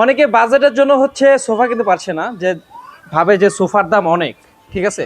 অনেকে বাজেটের জন্য হচ্ছে সোফা কিনতে পারছে না, যে ভাবে যে সোফার দাম অনেক, ঠিক আছে?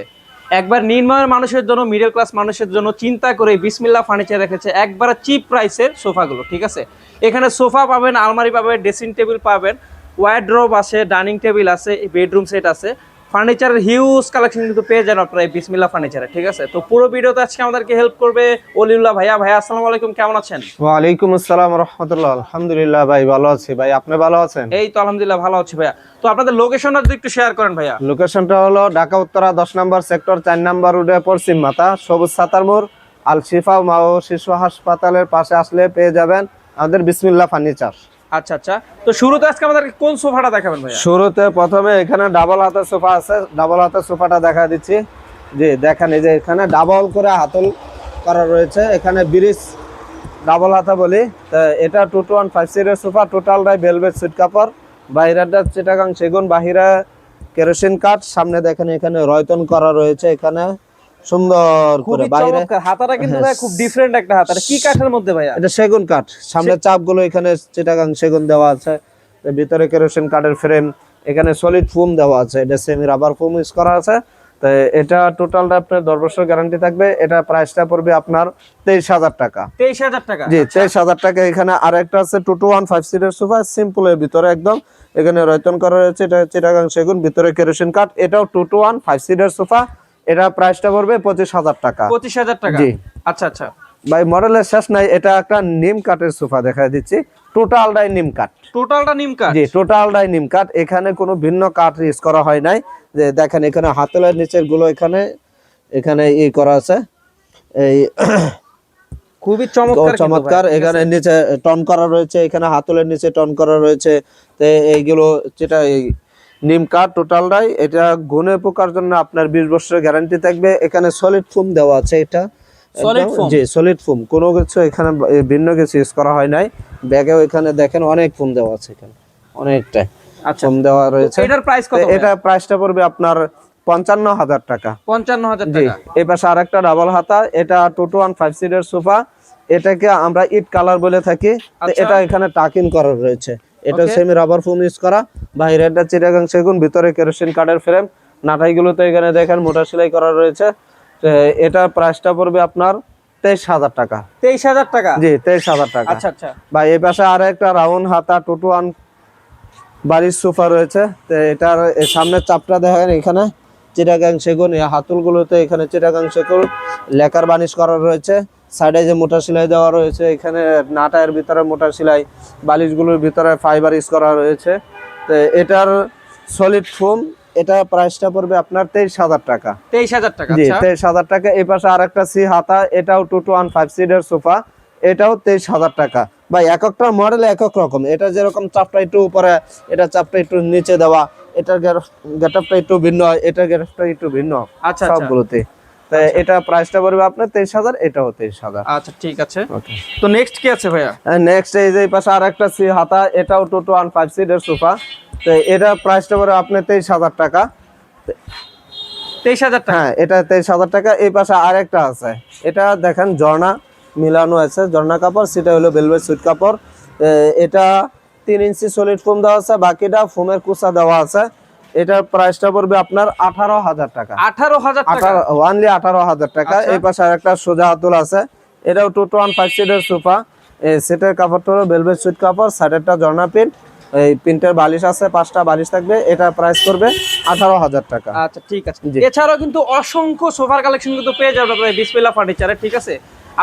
একবার নির্মাণের মানুষের জন্য মিডল ক্লাস মানুষের জন্য চিন্তা করে বিসমিল্লা ফার্নিচার রেখেছে একবার চিপ প্রাইসের সোফাগুলো, ঠিক আছে? এখানে সোফা পাবেন, আলমারি পাবেন ড্রেসিং টেবিল পাবেন ওয়ার্ড্রোব আছে ডাইনিং টেবিল আছে বেডরুম সেট আছে ফার্নিচারের হিউজ কালেকশন কিন্তু পেয়ে যান আপনারা এই বিসমিল্লা ফার্নিচারে ঠিক আছে? তো পুরো ভিডিওতে আজকে আমাদেরকে হেল্প করবে অলিউল্লাহ ভাইয়া। ভাইয়া আসসালামু আলাইকুম কেমন আছেন? ওয়ালাইকুম আসসালাম রহমতুল্লাহ। আলহামদুলিল্লাহ ভাই ভালো আছি। ভাই আপনি ভালো আছেন? এই তো আলহামদুলিল্লাহ ভালো আছি ভাইয়া। তো আপনাদের লোকেশনটা যদি একটু শেয়ার করেন ভাইয়া। লোকেশনটা হলো ঢাকা উত্তরা দশ নম্বর সেক্টর চার নম্বর রোডে পশ্চিম মাথা সবুজ সাতার মোড় আল শিফা মা ও শিশু হাসপাতালের পাশে আসলে পেয়ে যাবেন আমাদের বিসমিল্লাহ ফার্নিচার। আচ্ছা আচ্ছা। তো শুরুতে আজকে আমাদেরকে কোন সোফাটা দেখাবেন ভাইয়া? শুরুতে প্রথমে এখানে ডাবল হাতের সোফা আছে। ডাবল হাতের সোফাটা দেখা দিচ্ছি। জি, দেখেন এই যে এখানে ডাবল করে হাতল করা রয়েছে। এখানে ব্রিজ ডাবল হাতা বলি। তা এটা টু টু ওয়ান ফাইভ সিটের সোফা। টোটালটাই ভেলভেট সুইট কাপড়। বাইরেটা চিটাগাং সেগুন, বাহিরে কেরোসিন কাঠ। সামনে দেখেন এখানে রয়তন করা রয়েছে এখানে। সুন্দর করে বাইরে হাতাটা কিন্তু ভাইয়া খুব ডিফারেন্ট একটা হাতা। কি কাঠের মধ্যে ভাইয়া? এটা সেগুন কাঠ। সামনে চাপগুলো এখানে চিটাগাং সেগুন দেওয়া আছে। ভিতরে কেরোসিন কাঠের ফ্রেম এখানে সলিড ফোম দেওয়া আছে। এটা সেমি রাবার ফোম ইউজ করা আছে। তো এটা টোটালটা আপনার দশ বছর গ্যারান্টি থাকবে। এটা প্রাইসটা পড়বে আপনার তেইশ হাজার টাকা। তেইশ হাজার টাকা। জি তেইশ হাজার টাকা। এখানে আরেকটা আছে টু টু ওয়ান ফাইভ সিটের সোফা সিম্পল এর ভিতরে একদম। এখানে রয়তন করা রয়েছে। এটা চিটাগাং সেগুন ভিতরে কেরোসিন কাঠ। এটাও টু টু ওয়ান ফাইভ সিটের সোফা এটা প্রাইসটা পড়বে পঁচিশ হাজার টাকা। পঁচিশ হাজার টাকা? জি। আচ্ছা আচ্ছা। ভাই মডেলের শেষ নাই এটা একটা নিম কাঠের সোফা দেখা দিচ্ছি। টোটালটাই নিম কাঠ। টোটালটা নিম কাঠ? জি টোটালটাই নিম কাঠ। এখানে কোনো ভিন্ন কাঠ ইউজ করা হয় নাই। যে দেখেন এখানে হাতলের নিচেরগুলো এখানে এখানে ই করা আছে। এই খুবই চমৎকার চমৎকার। এখানে নিচে টন করা রয়েছে এখানে হাতলের নিচে টন করা রয়েছে। তো এইগুলো যেটা এই নিম কাঠ টোটালটাই এটা গুনে পোকার জন্য আপনার বিশ বছরের গ্যারান্টি থাকবে। এখানে সলিড ফোম দেওয়া আছে এটা। জি সলিড ফোম কোনো কিছু এখানে ভিন্ন কিছু ইউজ করা হয় নাই। ব্যাগেও এখানে দেখেন অনেক ফোম দেওয়া আছে এখানে। আচ্ছা। ফোম দেওয়া রয়েছে। এটার প্রাইস কত এটা প্রাইসটা পড়বে আপনার পঞ্চান্ন হাজার টাকা। পঞ্চান্ন হাজার টাকা। এই পাশে আরেকটা ডাবল হাতা। এটা টু টু ওয়ান ফাইভ সিটের সোফা এটাকে আমরা ইট কালার বলে থাকি। আচ্ছা। এটা এখানে টাকিং করা রয়েছে। এটা. সেমি রাবার ফোম ইউজ করা। বাইরে একটা চিটাগাং সেগুন ভিতরে কেরোসিন কাঠের ফ্রেম নাটাইগুলোতে এখানে দেখেন মোটা সেলাই করা রয়েছে। এটা প্রাইসটা পড়বে আপনার তেইশ হাজার টাকা। তেইশ হাজার টাকা? জি তেইশ হাজার টাকা। আচ্ছা আচ্ছা। বা এই পাশে আর একটা রাউন্ড হাতা টু টু ওয়ান বাড়ির সোফা রয়েছে। তো এটার সামনের চাপটা দেখেন এখানে। চিটাগাং সেগুন এই হাতুলগুলোতে এখানে চিটাগাং সেগুন লেকার বানিশ করা রয়েছে। সাইডে যে মোটা সেলাই দেওয়া রয়েছে এখানে নাটায়ের ভিতরে মোটা সেলাই বালিশগুলোর ভিতরে ফাইবার ইউজ করা রয়েছে। তো এটার সলিড ফোম এটা প্রাইসটা পড়বে আপনার তেইশ হাজার টাকা। তেইশ হাজার টাকা জি আচ্ছা। তেইশ হাজার টাকা। এই পাশে আরেকটা সি হাতা এটাও টু টু ওয়ান ফাইভ সিটের সোফা এটাও তেইশ হাজার টাকা। ভাই এক একটা মডেল এক এক রকম। এটা যেরকম চাপটা একটু উপরে এটা চাপটা একটু নিচে দেওয়া এটার গেটআপটা একটু ভিন্ন হয় এটার গেটআপটা একটু ভিন্ন আচ্ছা, আচ্ছা। সবগুলোতে এটা প্রাইসটা পড়বে আপনার তেইশ হাজার এটাও তেইশ হাজার। আচ্ছা ঠিক আছে। তো নেক্সট কি আছে ভাইয়া? নেক্সট এই যে পাশে আরেকটা সি হাতা এটাও টু টু ওয়ান ফাইভ সিটের সোফা। তো এটা প্রাইসটা পড়বে আপনার তেইশ হাজার টাকা। তেইশ হাজার টাকা? হ্যাঁ এটা তেইশ হাজার টাকা। এই পাশে আরেকটা আছে। এটা দেখেন ঝর্ণা মিলানো আছে। ঝর্ণা কাপড় সেটা হলো ভেলভেট সুইট কাপড়। এটা তিন ইঞ্চি সলিড ফোম দেওয়া আছে। বাকিটা ফোমের কুচা দেওয়া আছে। এটার প্রাইসটা পড়বে আপনার আঠারো হাজার টাকা। আঠারো হাজার আঠারো ওয়ানলি আঠারো হাজার টাকা। আচ্ছা। এই পাশে আরেকটা সোজা হাতুল আছে। এটাও টু টু ওয়ান ফাইভ সিটের সোফা সেটের কাপড়টা হলো ভেলভেট সুইট কাপড় সাইডেরটা ঝর্ণা প্রিন্ট এই প্রিন্টের বালিশ আছে পাঁচটা বালিশ থাকবে। এটা প্রাইস করবে আঠারো হাজার টাকা। আচ্ছা ঠিক আছে। এছাড়াও কিন্তু অসংখ্য সোফার কালেকশন কিন্তু পেয়ে যাবেন আপনারা বিসমিল্লা ফার্নিচারে ঠিক আছে?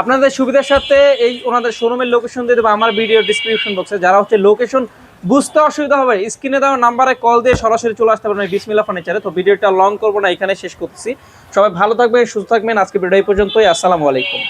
আপনাদের সুবিধার সাথে এই ওনাদের শোরুমের লোকেশন দিয়ে দেবো আমার ভিডিও ডিসক্রিপশন বক্সে যারা হচ্ছে লোকেশন বুঝতে অসুবিধা হবে স্ক্রিনে দেওয়া নাম্বারে কল দিয়ে সরাসরি চলে আসতে পারবেন বিসমিল্লা ফার্নিচারে তো ভিডিওটা লং করব না এখানে শেষ করতেছি। সবাই ভালো থাকবেন, সুস্থ থাকবেন। আজকে ভিডিও পর্যন্তই। আসসালামু আলাইকুম।